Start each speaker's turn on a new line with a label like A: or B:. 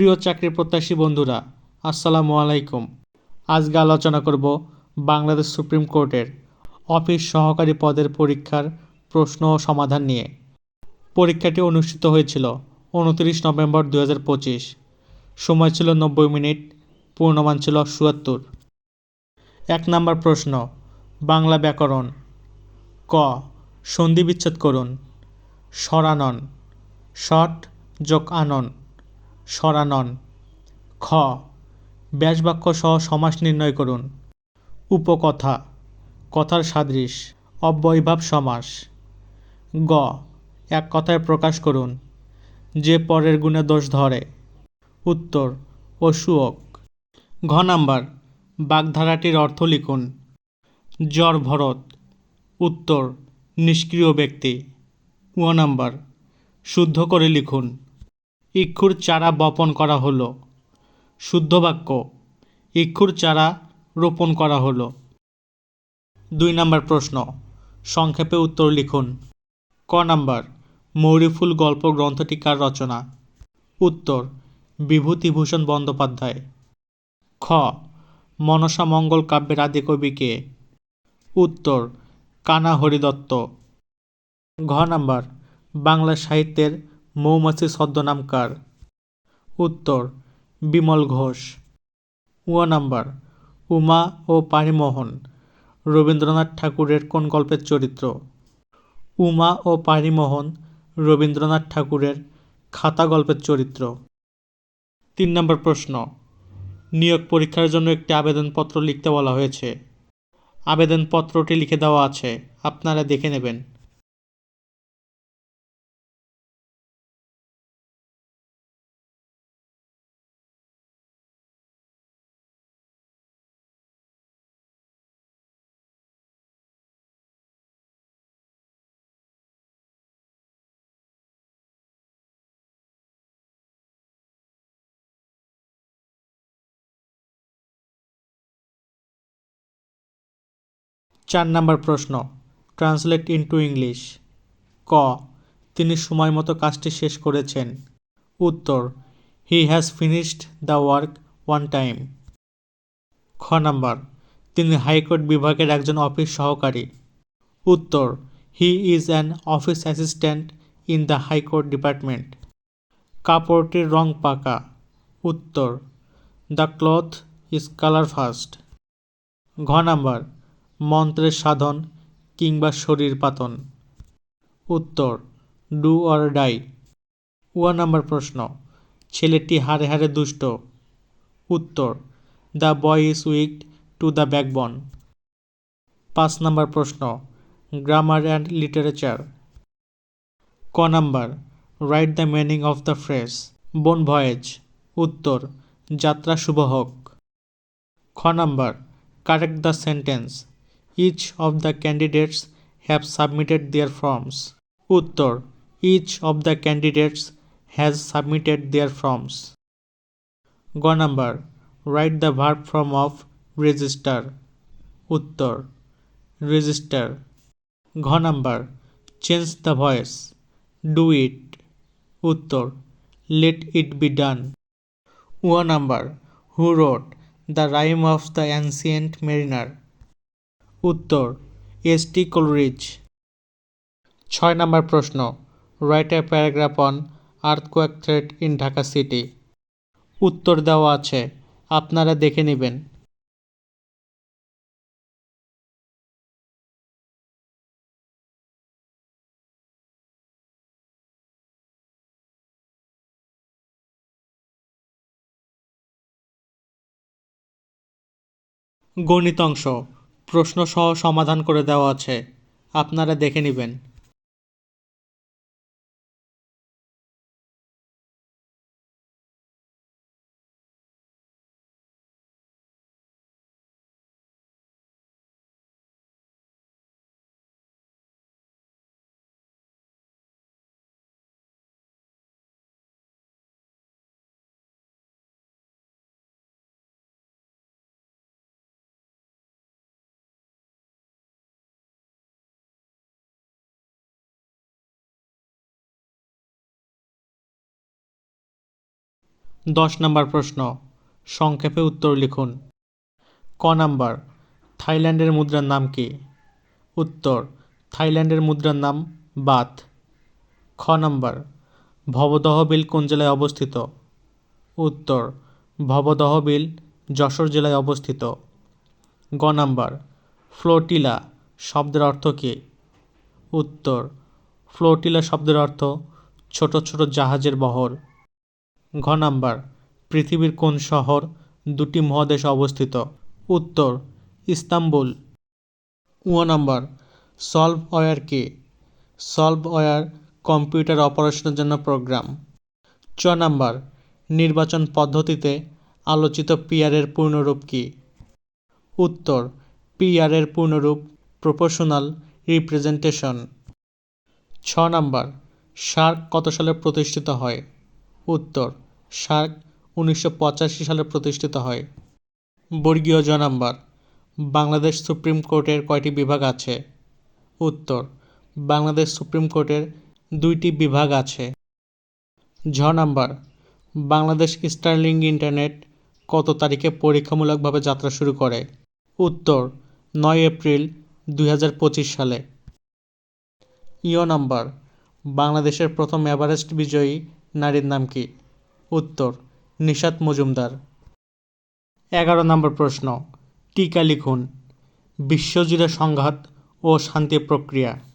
A: প্রিয় চাকরি প্রত্যাশী বন্ধুরা, আসসালামু আলাইকুম। আজকে আলোচনা করব বাংলাদেশ সুপ্রিম কোর্টের অফিস সহকারী পদের পরীক্ষার প্রশ্ন ও সমাধান নিয়ে। পরীক্ষাটি অনুষ্ঠিত হয়েছিল উনত্রিশ নভেম্বর দু হাজার পঁচিশ। সময় ছিল নব্বই মিনিট, পূর্ণমান ছিল চুয়াত্তর। এক নম্বর প্রশ্ন, বাংলা ব্যাকরণ। ক, সন্ধি বিচ্ছেদ করুন। সরানন শট যোগ আনন। সরানন খ, ব্যাসবাক্য সহ সমাস নির্ণয় করুন। উপকথা, কথার সাদৃশ, অব্যয়ভাব সমাস। গ, এক কথায় প্রকাশ করুন, যে পরের গুণে দোষ ধরে। উত্তর, অসুয়ক। ঘ নাম্বার, বাগধারাটির অর্থ লিখুন। জ্বর ভরত। উত্তর, নিষ্ক্রিয় ব্যক্তি। ও নাম্বার, শুদ্ধ করে লিখুন। ইক্ষুর চারা বপন করা হলো। শুদ্ধ বাক্য ইক্ষুর চারা রোপণ করা হলো। দুই নম্বর প্রশ্ন, সংক্ষেপে উত্তর লিখুন। ক নম্বর, মৌরিফুল গল্প গ্রন্থটি কার রচনা। উত্তর, বিভূতিভূষণ বন্দ্যোপাধ্যায়। খ, মনসা মঙ্গল কাব্যের আদি কবি কে? উত্তর, কানা হরিদত্ত। ঘ নাম্বার, বাংলা সাহিত্যের মৌমাছি ছদ্মনাম কার? উত্তর, বিমল ঘোষ। উ নাম্বার, উমা ও পারিমোহন। রবীন্দ্রনাথ ঠাকুরের কোন গল্পের চরিত্র? উমা ও পারিমোহন রবীন্দ্রনাথ ঠাকুরের খাতা গল্পের চরিত্র। তিন নম্বর প্রশ্ন, নিয়োগ পরীক্ষার জন্য একটি আবেদনপত্র লিখতে বলা হয়েছে। আবেদনপত্রটি লিখে দেওয়া আছে, আপনারা দেখে নেবেন। চার নম্বর প্রশ্ন। ট্রান্সলেট ইনটু ইংলিশ ক। তিনি সময় মতো কাজটি শেষ করেছেন। উত্তর। He has finished the work one time খ নাম্বার। তিনি হাইকোর্ট বিভাগের একজন অফিস সহকারী। উত্তর। He is an office assistant in the high court department কাপড়টির রং পাকা। উত্তর। The cloth is colour first ঘ নাম্বার। মন্ত্রের সাধন কিংবা শরীর পাতন। উত্তর ডু অর ডাই ওয়া নাম্বার প্রশ্ন। ছেলেটি হারে হারে দুষ্ট। উত্তর the boy is weak to the backbone পাঁচ নাম্বার প্রশ্ন গ্রামার অ্যান্ড লিটারেচার ক number write the meaning of the phrase bon voyage. উত্তর, যাত্রা শুভ হোক। খ number correct the sentence each of the candidates have submitted their forms উত্তর each of the candidates has submitted their forms গ number write the verb form of register উত্তর register ঘ number change the voice do it উত্তর let it be done O number who wrote the rime of the ancient mariner উত্তর S টি Coleridge ছয় নম্বর প্রশ্ন write a paragraph on earthquake threat in Dhaka city উত্তর দেওয়া আছে, আপনারা দেখে নেবেন। গণিত অংশ প্রশ্ন সহ সমাধান করে দেওয়া আছে। আপনারা দেখে নেবেন। দশ নম্বর প্রশ্ন। সংক্ষেপে উত্তর লিখুন। ক নাম্বার, থাইল্যান্ডের মুদ্রার নাম কি? উত্তর, থাইল্যান্ডের মুদ্রার নাম বাত। খ নাম্বার, ভবদহ বিল কোন জেলায় অবস্থিত? উত্তর, ভবদহ বিল যশোর জেলায় অবস্থিত। গ নাম্বার, ফ্লোটিলা শব্দের অর্থ কী? উত্তর, ফ্লোটিলা শব্দের অর্থ ছোট ছোট জাহাজের বহর। ঘ নাম্বার, পৃথিবীর কোন শহর দুটি মহাদেশে অবস্থিত? উত্তর, ইস্তাম্বুল। উ নাম্বার কি? সলভ ওয়্যার কম্পিউটার অপারেশনের জন্য প্রোগ্রাম। চ নাম্বার, নির্বাচন পদ্ধতিতে আলোচিত পিআরের পূর্ণরূপ কী? উত্তর, পিআরের পূর্ণরূপ প্রপোর্শনাল রিপ্রেজেন্টেশন। ছ নাম্বার সার্ক কত সালে প্রতিষ্ঠিত হয়? উত্তর সার্ক উনিশশো পঁচাশি সালে প্রতিষ্ঠিত হয়। বর্গীয় জ নাম্বার, বাংলাদেশ সুপ্রিম কোর্টের কয়টি বিভাগ আছে? উত্তর, বাংলাদেশ সুপ্রিম কোর্টের দুইটি বিভাগ আছে। ঝ নাম্বার, বাংলাদেশ স্টারলিং ইন্টারনেট কত তারিখে পরীক্ষামূলকভাবে যাত্রা শুরু করে? উত্তর, নয় এপ্রিল দুই হাজার পঁচিশ সালে। ইও নাম্বার, বাংলাদেশের প্রথম এভারেস্ট বিজয়ী নারীর নাম কি? উত্তর, নিশাত মজুমদার। এগারো নম্বর প্রশ্ন, টিকা লিখুন। বিশ্বজুড়ে সংঘাত ও শান্তি প্রক্রিয়া।